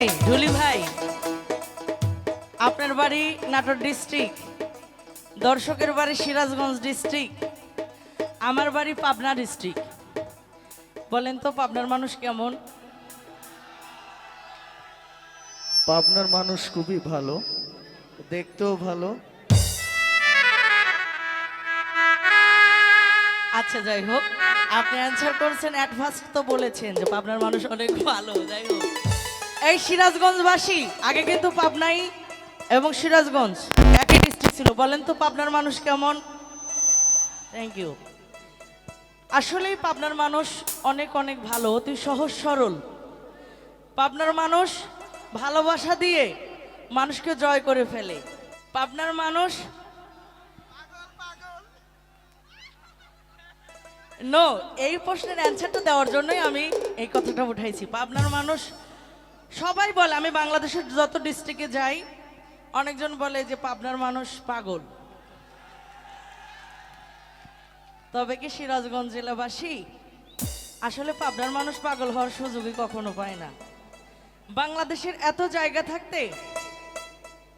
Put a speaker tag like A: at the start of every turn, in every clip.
A: ঢুলি ভাই আপনার বাড়ি নাটোর ডিস্ট্রিক্ট দর্শকের বাড়ি সিরাজগঞ্জ ডিস্ট্রিক্ট আমার বাড়ি পাবনা ডিস্ট্রিক্ট বলেন তো পাবনার মানুষ কেমন?
B: পাবনার মানুষ খুবই ভালো দেখতেও ভালো।
A: আচ্ছা যাই হোক আপনি অ্যান্সার করছেন অ্যাডভান্স তো বলেছেন যে পাবনার মানুষ অনেক ভালো যাই হোক। এই সিরাজগঞ্জবাসী, আগে কিন্তু পাবনাই এবং সিরাজগঞ্জ, একই ডিস্ট্রিক্ট ছিল। বলেন তো পাবনার মানুষ কেমন? থ্যাংক ইউ আসলেই পাবনার মানুষ অনেক অনেক ভালো, অতি সহজ সরল। পাবনার মানুষ ভালোবাসা দিয়ে মানুষকে জয় করে ফেলে। পাবনার মানুষ নো এই প্রশ্নের অ্যান্সারটা দেওয়ার জন্যই আমি এই কথাটা উঠাইছি। পাবনার মানুষ সবাই বলে, আমি বাংলাদেশের যত ডিস্ট্রিক্টে যাই, অনেকজন বলে যে পাবনার মানুষ পাগল। তবে কি সিরাজগঞ্জ জেলাবাসী? আসলে পাবনার মানুষ পাগল হওয়ার সুযোগই কখনো পায় না। বাংলাদেশের এত জায়গা থাকতে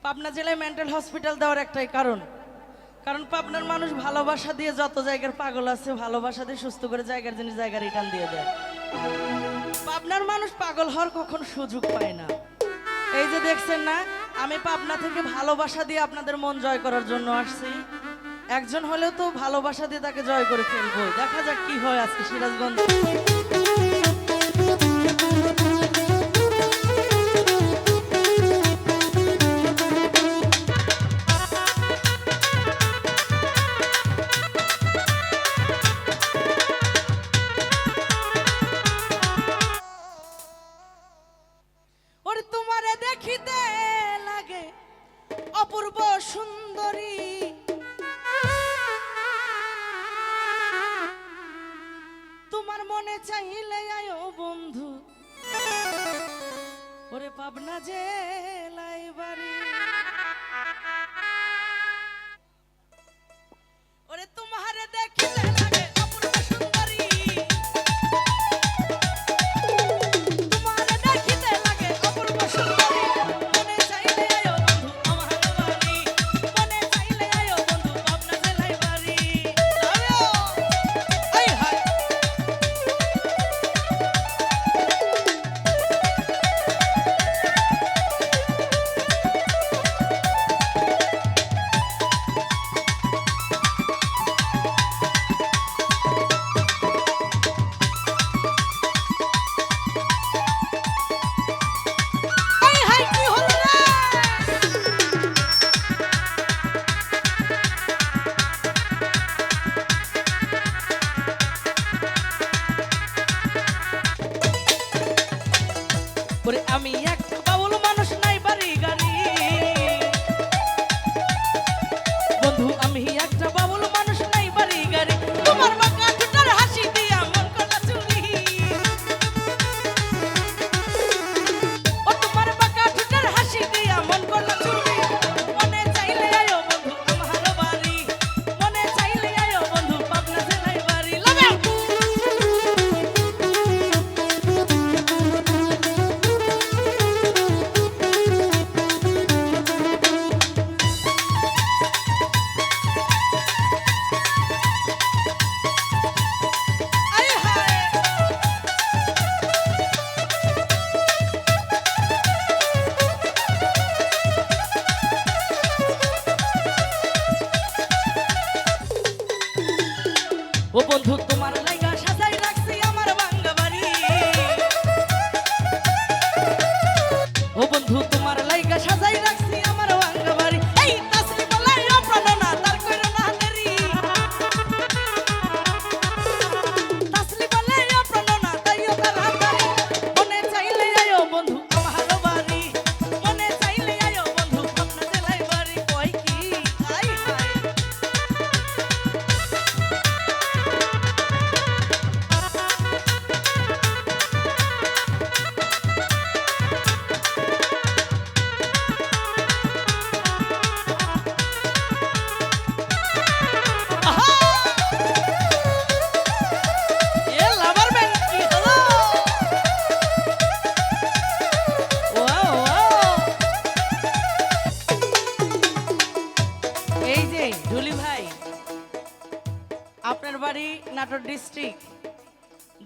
A: পাবনা জেলায় মেন্টাল হসপিটাল দেওয়ার একটাই কারণ। কারণ পাবনার মানুষ ভালোবাসা দিয়ে যত জায়গার পাগল আছে, ভালোবাসা দিয়ে সুস্থ করে জায়গার জিনিস জায়গা রিটার্ন দিয়ে দেয়। পাবনার মানুষ পাগল হওয়ার কখন সুযোগ পায় না। এই যে দেখছেন না, আমি পাবনা থেকে ভালোবাসা দিয়ে আপনাদের মন জয় করার জন্য আসছি। একজন হলেও তো ভালোবাসা দিয়ে তাকে জয় করে ফেলব দেখা যাক কি হয় আজকে সিরাজগঞ্জ। পাবনা জেলায় বাড়ি। ওরে আমি এক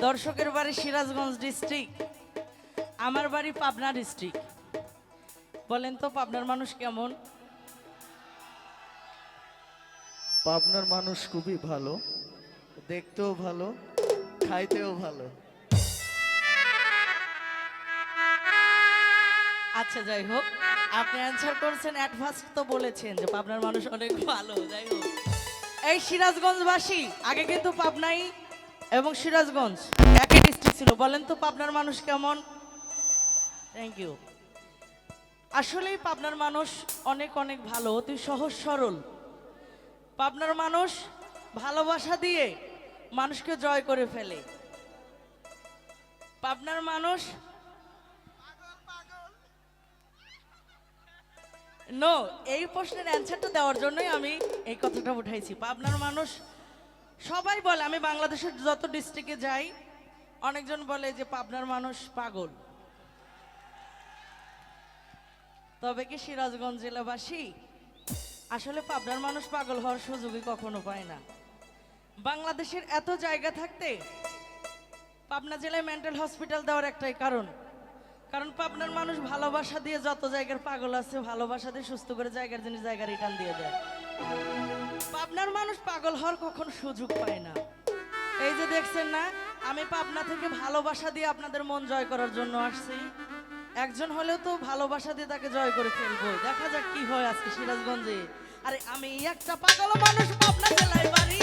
A: দর্শকের বাড়ি সিরাজগঞ্জ ডিস্ট্রিক্ট আমার বাড়ি পাবনা ডিস্ট্রিক্ট বলেন তো পাবনার মানুষ কেমন?
B: পাবনার মানুষ খুবই ভালো দেখতেও ভালো খাইতেও ভালো।
A: আচ্ছা যাই হোক আপনি অ্যান্সার করছেন অ্যাডভান্স তো বলেছেন যে পাবনার মানুষ অনেক ভালো যাই হোক। এই সিরাজগঞ্জবাসী আগে কিন্তু পাবনাই এবং সিরাজগঞ্জ। একই ডিস্ট্রিক্ট ছিল। বলেন তো পাবনার মানুষ কেমন? থ্যাংক ইউ আসলেই পাবনার মানুষ অনেক অনেক ভালো, অতি সহজ সরল। পাবনার মানুষ ভালোবাসা দিয়ে মানুষকে জয় করে ফেলে। পাবনার মানুষ নো এই প্রশ্নের অ্যান্সারটা দেওয়ার জন্যই আমি এই কথাটা উঠাইছি। পাবনার মানুষ সবাই বলে, আমি বাংলাদেশের যত ডিস্ট্রিক্টে যাই, অনেকজন বলে যে পাবনার মানুষ পাগল। তবে কি সিরাজগঞ্জ জেলাবাসী? আসলে পাবনার মানুষ পাগল হওয়ার সুযোগই কখনো পায় না। বাংলাদেশের এত জায়গা থাকতে পাবনা জেলায় মেন্টাল হসপিটাল দেওয়ার একটাই কারণ। কারণ পাবনার মানুষ ভালোবাসা দিয়ে যত জায়গার পাগল আছে, ভালোবাসা দিয়ে সুস্থ করে জায়গার জিনিস জায়গা রিটার্ন দিয়ে দেয়। পাবনার মানুষ পাগল হওয়ার কখন সুযোগ পায় না। এই যে দেখছেন না, আমি পাবনা থেকে ভালোবাসা দিয়ে আপনাদের মন জয় করার জন্য আসছি। একজন হলেও তো ভালোবাসা দিয়ে তাকে জয় করে ফেলব। দেখা যাক কি হয় আজকে সিরাজগঞ্জে। আরে, আমি একটা পাগল মানুষ, পাবনা জেলায় বাড়ি।